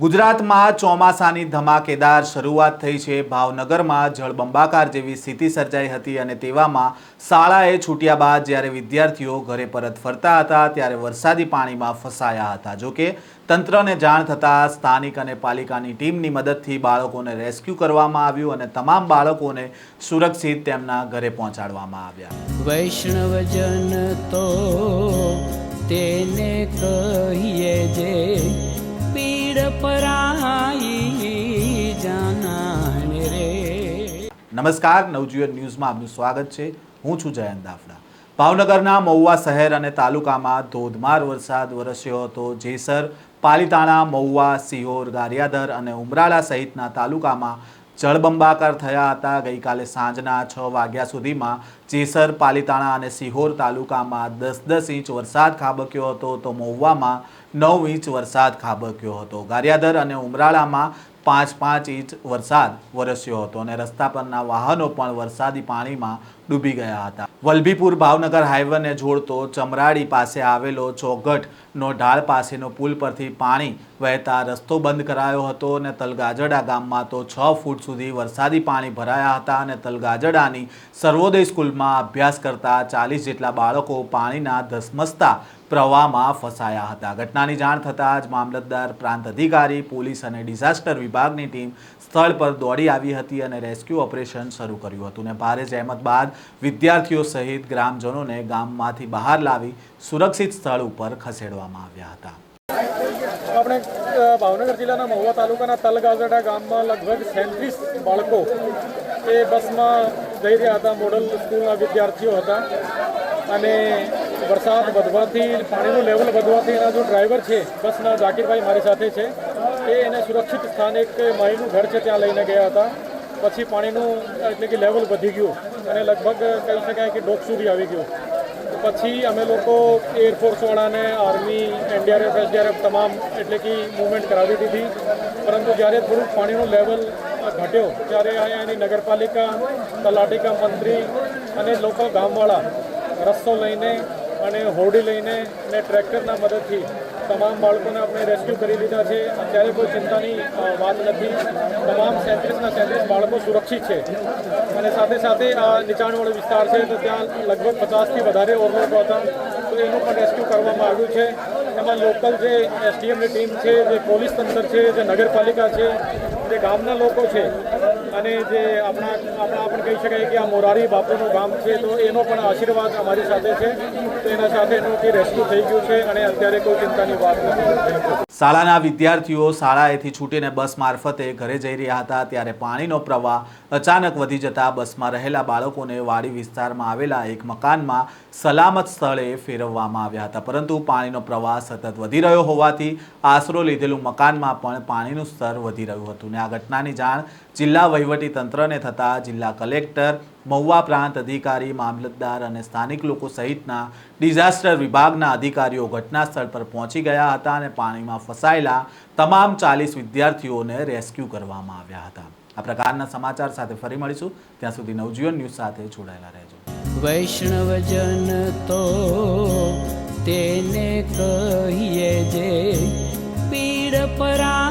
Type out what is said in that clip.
ગુજરાતમાં ચોમાસાની ધમાકેદાર શરૂઆત થઈ છે. ભાવનગરમાં જળબંબાકાર જેવી સ્થિતિ સર્જાઈ હતી અને તેવામાં શાળાએ છૂટ્યા બાદ જ્યારે વિદ્યાર્થીઓ ઘરે પરત ફરતા હતા ત્યારે વરસાદી પાણીમાં ફસાયા હતા. જોકે તંત્રને જાણ થતાં સ્થાનિક અને પાલિકાની ટીમની મદદથી બાળકોને રેસ્ક્યુ કરવામાં આવ્યું અને તમામ બાળકોને સુરક્ષિત તેમના ઘરે પહોંચાડવામાં આવ્યા. વૈષ્ણવજન તેને કહીએ જે પીડ પરાઈ જાનાને રે. નમસ્કાર, નવજીવન ન્યૂઝમાં આપનું સ્વાગત છે. હું છું જયંત દાફડા. ભાવનગરના મહુવા શહેર અને તાલુકામાં ધોધમાર વરસાદ વરસ્યો હતો. જેસર, પાલીતાણા, મહુવા, સિહોર, ગારિયાધર અને ઉમરાળા સહિતના તાલુકામાં જળબંબાકાર થયા હતા. ગઈકાલે સાંજના છ વાગ્યા સુધીમાં જેસર, પાલીતાણા અને સિહોર તાલુકામાં દસ દસ ઇંચ વરસાદ ખાબક્યો હતો. તો મહુવામાં નવ ઇંચ વરસાદ ખાબક્યો હતો. ગારિયાધર અને ઉમરાળામાં પાંચ પાંચ ઇંચ વરસાદ વરસ્યો હતો અને રસ્તા પરના વાહનો પણ વરસાદી પાણીમાં ડૂબી ગયા હતા. વલભીપુર ભાવનગર હાઈવેને જોડતો ચમરાડી પાસે આવેલો ચોગઠનો ઢાળ પાસેનો પુલ પરથી પાણી વહેતા રસ્તો બંધ કરાયો હતો અને તલગાજડા ગામમાં તો છ ફૂટ સુધી વરસાદી પાણી ભરાયા હતા અને તલગાજડાની સર્વોદય સ્કૂલમાં અભ્યાસ કરતા ચાલીસ જેટલા બાળકો પાણીના ધસમસતા પ્રવાહમાં ફસાયા હતા. ઘટનાની જાણ થતાં જ મામલતદાર પ્રાંત અધિકારી, પોલીસ અને ડિઝાસ્ટર વિભાગની ટીમ સ્થળ પર દોડી આવી હતી અને રેસ્ક્યુ ઓપરેશન શરૂ કર્યું હતું. અને ભારે જહેમત બાદ વિદ્યાર્થીઓ સહિત ગ્રામજનોને ગામમાંથી બહાર લાવી સુરક્ષિત સ્થળ ઉપર ખસેડવામાં આવ્યા હતા. આપણે ભાવનગર જિલ્લાના મહુવા તાલુકાના તલગાજડા ગામમાં લગભગ સેંત્રીસ બાળકો એ બસમાં જઈ રહ્યા હતા, મોડલ સ્કૂલના વિદ્યાર્થીઓ હતા. અને વરસાદ વધવાથી, પાણીનું લેવલ વધવાથી એના જો ડ્રાઈવર છે, બસના જાકીરભાઈ મારી સાથે છે, એ એને સુરક્ષિત સ્થાન એક માઈનું ઘર છે ત્યાં લઈને ગયા હતા. પછી પાણીનું એટલે કે લેવલ વધી ગયું અને લગભગ કહી શકાય કે ડોક સુધી આવી ગયું. પછી અમે લોકો એરફોર્સવાળાને આર્મી એનડીઆરએફ એસડીઆરએફ તમામ એટલે કે મૂવમેન્ટ કરાવી દીધી. પરંતુ જ્યારે થોડુંક પાણીનું લેવલ ઘટ્યો, ત્યારે અહીંયાની નગરપાલિકા, તલાટીકા મંત્રી અને લોકો ગામવાળા રસ્તો લઈને અને હોડી લઈને અને ટ્રેક્ટરના મદદથી તમામ બાળકોને આપણે રેસ્ક્યુ કરી લીધા છે. અત્યારે કોઈ ચિંતાની વાત નથી. તમામ સેન્ત્રીસના સેન્ત્રીસ બાળકો સુરક્ષિત છે. અને સાથે સાથે આ નીચાણવાળો વિસ્તાર છે, તો ત્યાં લગભગ પચાસથી વધારે ઓરલોકો હતા તો એનું પણ રેસ્ક્યુ કરવામાં આવ્યું છે. એમાં લોકલ જે એસડીએમની ટીમ છે, જે પોલીસ તંત્ર છે, જે નગરપાલિકા છે, જે ગામના લોકો છે અને જે આપણા આપણા આપણે કહી શકાય કે આ મોરારી બાપુનું ગામ છે, તો એનો પણ આશીર્વાદ અમારી સાથે છે. એના સાથે એનું રેસ્ક્યુ થઈ ગયું છે અને અત્યારે કોઈ ચિંતાની વાત નથી. શાળાના વિદ્યાર્થીઓ શાળાએથી છૂટીને બસ મારફતે ઘરે જઈ રહ્યા હતા, ત્યારે પાણીનો પ્રવાહ અચાનક વધી જતા બસમાં રહેલા બાળકોને વાડી વિસ્તારમાં આવેલા એક મકાનમાં સલામત સ્થળે ફેરવવામાં આવ્યા હતા. પરંતુ પાણીનો પ્રવાહ સતત વધી રહ્યો હોવાથી આશરો લીધેલું મકાનમાં પણ પાણીનું સ્તર વધી રહ્યું હતું. ને આ ઘટનાની જાણ જિલ્લા વહીવટી તંત્રને જિલ્લા કલેક્ટર, મહુવા પ્રાંત અધિકારી, મામલતદાર અને સ્થાનિક લોકો સહિતના ડિઝાસ્ટર વિભાગના અધિકારીઓ ઘટના સ્થળ પર પહોંચી ગયા હતા અને પાણીમાં ફસાયેલા તમામ ચાલીસ વિદ્યાર્થીઓને રેસ્ક્યુ કરવામાં આવ્યા હતા. આ પ્રકારના સમાચાર સાથે ફરી મળીશું. ત્યાં સુધી નવજીવન ન્યૂઝ સાથે જોડાયેલા રહેજો. વૈષ્ણવજન તો તેને કહીએ જે પીડ પરાઈ